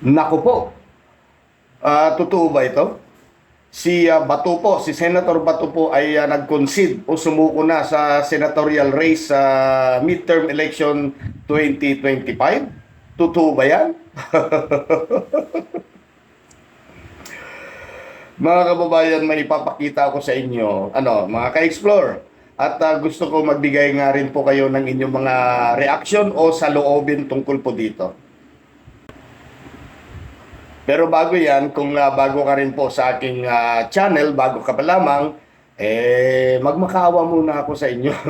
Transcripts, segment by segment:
Naku po. Ah, totoo ba ito? Si ah, Bato po, si Senator Bato po ay ah, nag-concede o sumuko na sa senatorial race sa midterm election 2025. Totoo ba yan? mga kababayan, may ipapakita ko sa inyo, ano, mga ka-explore. At ah, gusto ko magbigay nga rin po kayo ng inyong mga reaction o saloobin tungkol po dito. Pero bago yan, kung ah, bago ka rin po sa aking ah, channel, bago ka pa lamang, eh, magmakaawa muna ako sa inyo.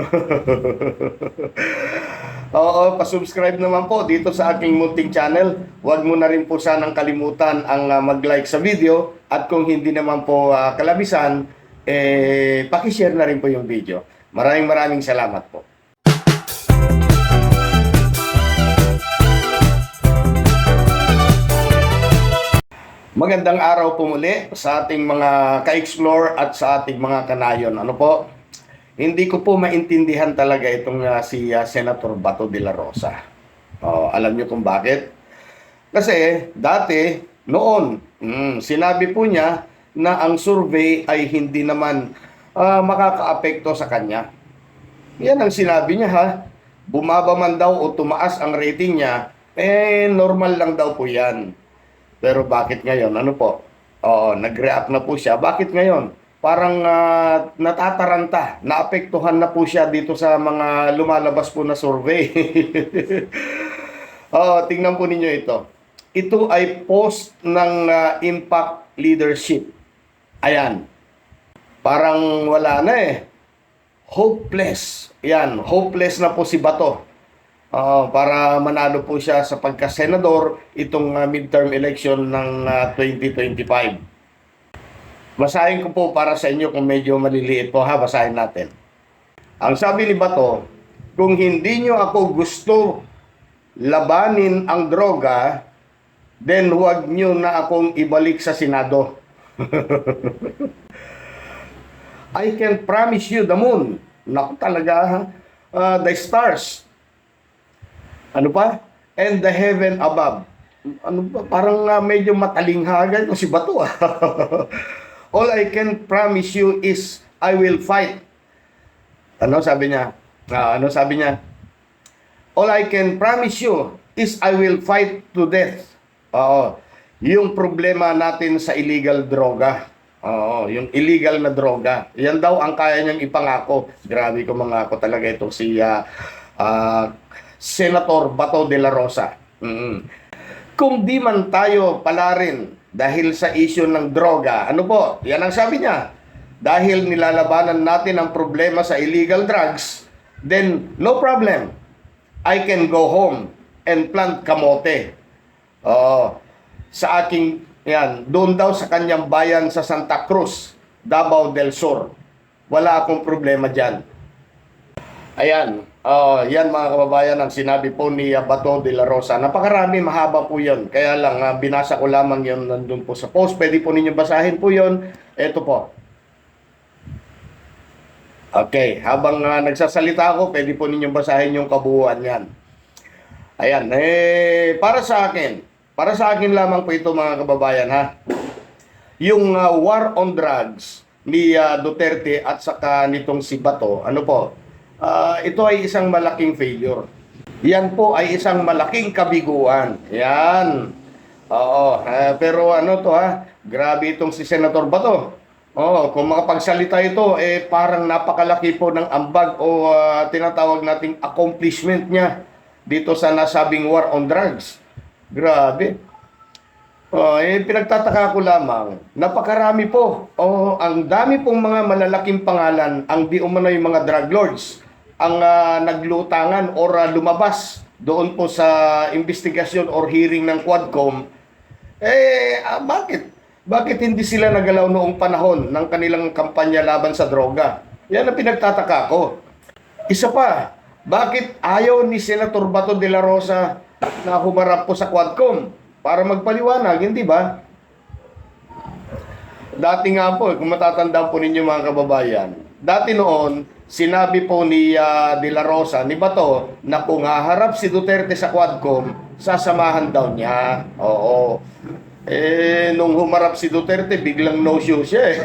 Oo, pasubscribe naman po dito sa aking munting channel. Huwag mo na rin po sanang kalimutan ang ah, mag-like sa video. At kung hindi naman po ah, kalabisan, eh, pakishare na rin po yung video. Maraming maraming salamat po. Magandang araw po muli sa ating mga ka-explore at sa ating mga kanayon. Ano po? Hindi ko po maintindihan talaga itong ah, si ah, Senator Bato de la Rosa. Oh, alam niyo kung bakit? Kasi dati, noon, mm, sinabi po niya na ang survey ay hindi naman ah, makakaapekto sa kanya. Yan ang sinabi niya ha. Bumaba man daw o tumaas ang rating niya, eh normal lang daw po yan. Pero bakit ngayon? Ano po? Oo, nag-react na po siya. Bakit ngayon? Parang ah, natataranta, naapektuhan na po siya dito sa mga lumalabas po na survey. oh, tingnan po ninyo ito. Ito ay post ng ah, Impact Leadership. Ayan. Parang wala na eh. Hopeless. Yan, hopeless na po si Bato. Oo, para manalo po siya sa pagka-senador itong ah, midterm election ng ah, 2025. Basahin ko po para sa inyo kung medyo maliliit po ha, basahin natin. Ang sabi ni Bato, kung hindi nyo ako gusto labanin ang droga, then huwag nyo na akong ibalik sa Senado. I can promise you the moon. Naku talaga, ha? Ah, the stars. Ano pa? And the heaven above. Ano ba? Parang ah, medyo matalinghagan ko si Bato. ah. All I can promise you is I will fight. Ano sabi niya? Ah, ano sabi niya? All I can promise you is I will fight to death. Oo. Yung problema natin sa illegal droga. Oo, yung illegal na droga. Yan daw ang kaya niyang ipangako. Grabe ko mangako talaga ito si ah, ah, Senator Bato de la Rosa. Mm. Kung di man tayo pala rin dahil sa issue ng droga, ano po? Yan ang sabi niya. Dahil nilalabanan natin ang problema sa illegal drugs, then no problem. I can go home and plant kamote. Oo. Sa aking, yan, doon daw sa kanyang bayan sa Santa Cruz, Davao del Sur. Wala akong problema dyan. Ayan, oh, yan mga kababayan ang sinabi po ni uh, Bato de la Rosa. Napakarami, mahaba po yun. Kaya lang, ah, binasa ko lamang yun nandun po sa post. Pwede po ninyo basahin po yun. Ito po. Okay, habang ah, nagsasalita ako, pwede po ninyong basahin yung kabuuan yan. Ayan, eh, para sa akin, para sa akin lamang po ito mga kababayan ha. Yung ah, war on drugs ni ah, Duterte at saka nitong si Bato, ano po, ah, ito ay isang malaking failure. Yan po ay isang malaking kabiguan. Yan. Oo, ah, pero ano to ha, grabe itong si Senator Bato. Oo, kung makapagsalita ito, eh parang napakalaki po ng ambag o ah, tinatawag nating accomplishment niya dito sa nasabing war on drugs. Grabe. Oh, eh, pinagtataka ko lamang, napakarami po. Oh, ang dami pong mga malalaking pangalan, ang di umano'y mga drug lords, ang ah, naglutangan or ah, lumabas doon po sa investigasyon or hearing ng Quadcom. Eh, ah, bakit? Bakit hindi sila nagalaw noong panahon ng kanilang kampanya laban sa droga? Yan ang pinagtataka ko. Isa pa, bakit ayaw ni Senator Bato de la Rosa na humarap po sa Quadcom para magpaliwanag, hindi ba? Dati nga po, kung matatandaan po ninyo mga kababayan, dati noon, sinabi po ni ah, De La Rosa, ni Bato, na kung haharap si Duterte sa Quadcom, sasamahan daw niya. Oo. Eh, nung humarap si Duterte, biglang no-show siya eh.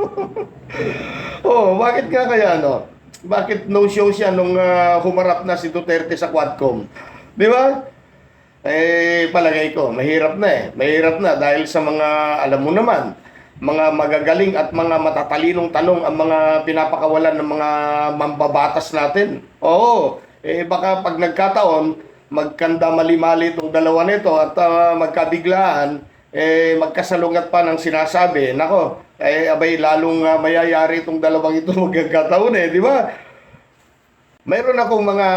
oh, bakit nga kaya no? Bakit no-show siya nung ah, humarap na si Duterte sa Quadcom? Di ba? Eh, palagay ko, mahirap na eh. Mahirap na dahil sa mga, alam mo naman, mga magagaling at mga matatalinong tanong ang mga pinapakawalan ng mga mambabatas natin. Oo, eh baka pag nagkataon, magkanda mali-mali itong dalawa nito at ah, magkabiglaan, eh magkasalungat pa ng sinasabi. Nako, eh abay lalong ah, mayayari itong dalawang ito magkakataon eh, di ba? Mayroon akong mga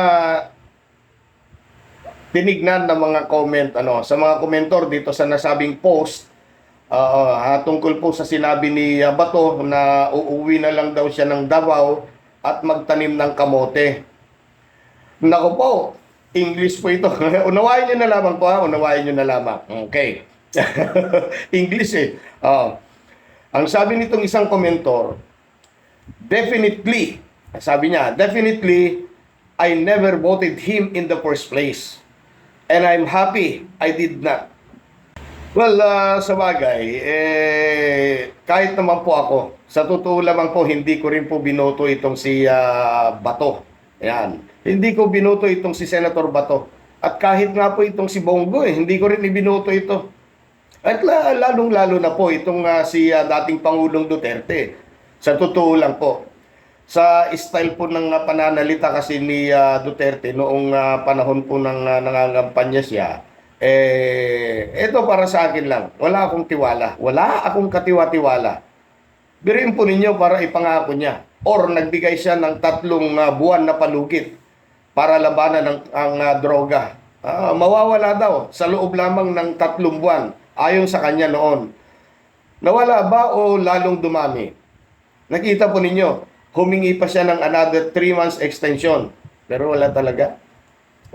tinignan ng mga comment ano sa mga komentor dito sa nasabing post uh, tungkol po sa sinabi ni uh, Bato na uuwi na lang daw siya ng Davao at magtanim ng kamote. Nako po, English po ito. Unawain niyo na lamang po ha, unawain niyo na lamang. Okay. English eh. Oh. Ang sabi nitong isang komentor, definitely, sabi niya, definitely, I never voted him in the first place. And I'm happy I did not. Well, ah, sa bagay, eh, kahit naman po ako, sa totoo lamang po, hindi ko rin po binoto itong si ah, Bato. Yan. Hindi ko binoto itong si Senator Bato. At kahit nga po itong si Bongo, eh, hindi ko rin ibinoto ito. At la, lalong-lalo na po itong ah, si ah, dating Pangulong Duterte. Sa totoo lang po, sa style po ng ah, pananalita kasi ni ah, Duterte noong ah, panahon po ng uh, nangangampanya siya, eh, ito para sa akin lang, wala akong tiwala. Wala akong katiwa-tiwala. Birin po ninyo para ipangako niya. Or nagbigay siya ng tatlong ah, buwan na palugit para labanan ng, ang ah, droga. Ah, mawawala daw sa loob lamang ng tatlong buwan ayon sa kanya noon. Nawala ba o lalong dumami? Nakita po ninyo, humingi pa siya ng another 3 months extension. Pero wala talaga.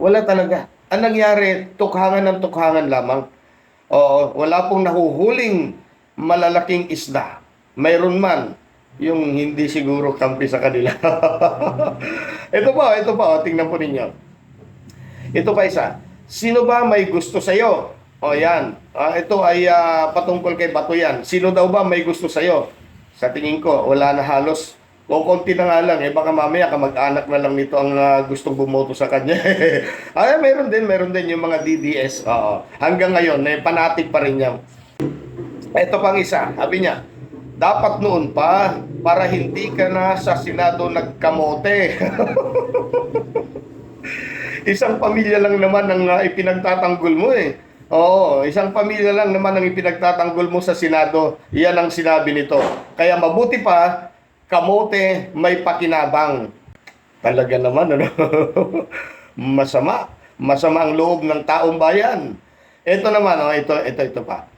Wala talaga. Ang nangyari, tukhangan ng tukhangan lamang. Oo, wala pong nahuhuling malalaking isda. Mayroon man, yung hindi siguro kampi sa kanila. ito po, ito po, tingnan po ninyo. Ito pa isa. Sino ba may gusto sa'yo? O yan. Ah, ito ay ah, patungkol kay Bato yan. Sino daw ba may gusto sa'yo? Sa tingin ko, wala na halos. O konti na nga lang, eh baka mamaya kamag-anak na lang nito ang ah, gustong bumoto sa kanya. Ay, meron din, meron din yung mga DDS. Oo. Hanggang ngayon, eh, panatig pa rin yan. Ito pang isa, sabi niya, dapat noon pa para hindi ka na sa Senado nagkamote. isang pamilya lang naman ang ah, ipinagtatanggol mo eh. Oo, isang pamilya lang naman ang ipinagtatanggol mo sa Senado. Iyan ang sinabi nito. Kaya mabuti pa, kamote may pakinabang. Talaga naman, ano? Masama. Masama ang loob ng taong bayan. Ito naman, oh, ito, ito, ito pa.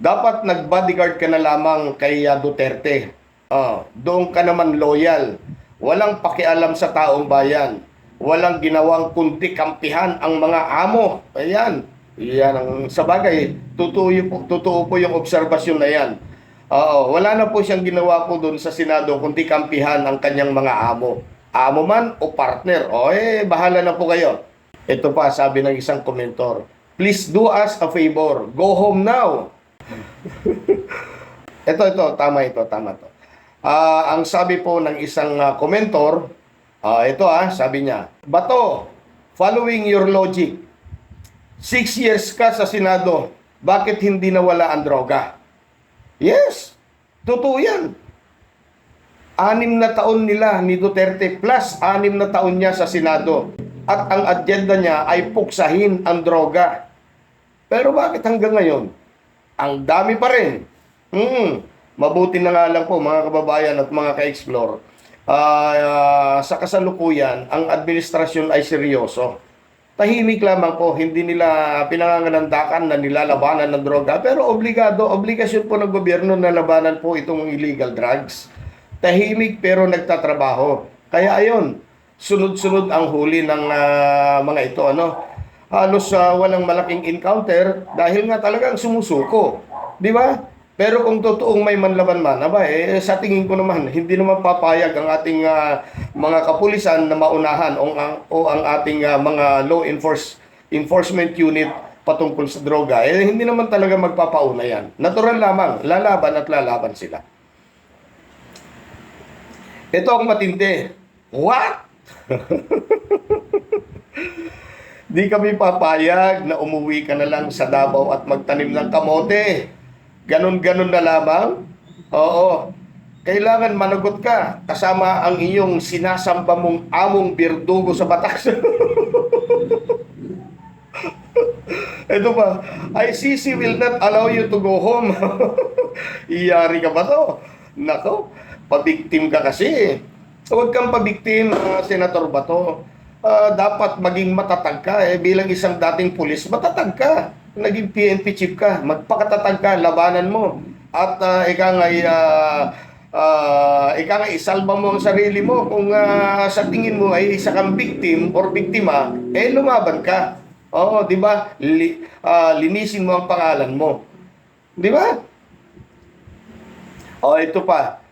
Dapat nag-bodyguard ka na lamang kay ah, Duterte. Oh, doon ka naman loyal. Walang pakialam sa taong bayan. Walang ginawang kundi kampihan ang mga amo. Ayan. Yan ang sa bagay, totoo, yung, totoo po yung obserbasyon na yan. Oo, wala na po siyang ginawa po doon sa Senado kundi kampihan ang kanyang mga amo. Amo man o partner. O eh, bahala na po kayo. Ito pa, sabi ng isang komentor. Please do us a favor. Go home now. ito, ito, tama ito, tama to. Ah, ang sabi po ng isang ah, komentor, ah, ito ah, sabi niya, Bato, following your logic, six years ka sa Senado, bakit hindi nawala ang droga? Yes, totoo yan. Anim na taon nila ni Duterte plus anim na taon niya sa Senado. At ang agenda niya ay puksahin ang droga. Pero bakit hanggang ngayon? Ang dami pa rin. Hmm, mabuti na nga lang po mga kababayan at mga ka-explore. Ah, sa kasalukuyan, ang administrasyon ay seryoso. Tahimik lamang po, hindi nila pinanganganandakan na nilalabanan ng droga, pero obligado, obligasyon po ng gobyerno na labanan po itong illegal drugs. Tahimik pero nagtatrabaho. Kaya ayon, sunod-sunod ang huli ng ah, mga ito ano. Halos ah, walang malaking encounter dahil nga talagang sumusuko. Di ba? Pero kung totoong may manlaban man, aba, eh, sa tingin ko naman, hindi naman papayag ang ating ah, mga kapulisan na maunahan o ang, o ang ating ah, mga law enforce, enforcement unit patungkol sa droga. Eh, hindi naman talaga magpapauna yan. Natural lamang, lalaban at lalaban sila. Ito ang matindi. What? Di kami papayag na umuwi ka na lang sa Davao at magtanim ng kamote. Ganon-ganon na lamang? Oo. Kailangan managot ka kasama ang iyong sinasamba mong among birdugo sa batas. Ito pa, ICC will not allow you to go home. Iyari ka ba to? Nako, pabiktim ka kasi. Huwag kang pabiktim, uh, Senator Bato. Ah, dapat maging matatag ka eh bilang isang dating pulis matatag ka naging PNP chief ka magpakatatag ka labanan mo. At uh, ika nga uh, uh, ika nga isalba mo ang sarili mo. Kung ah, sa tingin mo ay isa kang victim or biktima eh lumaban ka. Oo di ba? Li, ah, linisin mo ang pangalan mo. Di ba? Oh ito pa.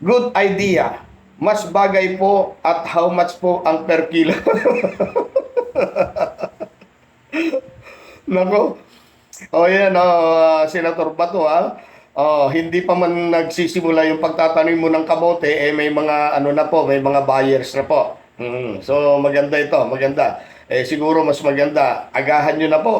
Good idea. Mas bagay po at how much po ang per kilo. Nako. O yan, oh, Senator Bato ha. Oh, hindi pa man nagsisimula yung pagtatanim mo ng kamote, eh may mga ano na po, may mga buyers na po. Mm, so maganda ito, maganda. Eh siguro mas maganda, agahan nyo na po.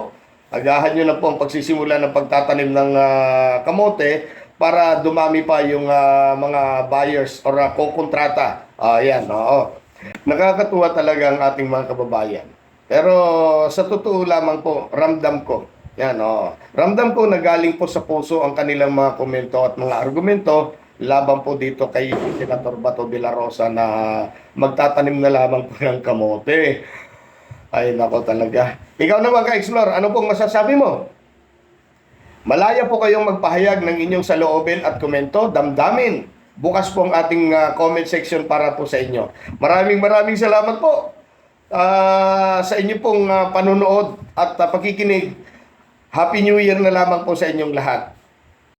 Agahan nyo na po ang pagsisimula ng pagtatanim ng ah, kamote para dumami pa yung ah, mga buyers or uh, kukontrata. Ah, yan, oo. Nakakatuwa talaga ang ating mga kababayan. Pero sa totoo lamang po, ramdam ko. Yan, oo. Ramdam ko na galing po sa puso ang kanilang mga komento at mga argumento laban po dito kay Senator Bato de la Rosa na magtatanim na lamang po ng kamote. Ay, nako talaga. Ikaw naman ka-explore, ano pong masasabi mo? Malaya po kayong magpahayag ng inyong saloobin at komento, damdamin. Bukas po ang ating ah, comment section para po sa inyo. Maraming maraming salamat po ah, sa inyo pong ah, panonood at ah, pakikinig. Happy New Year na lamang po sa inyong lahat.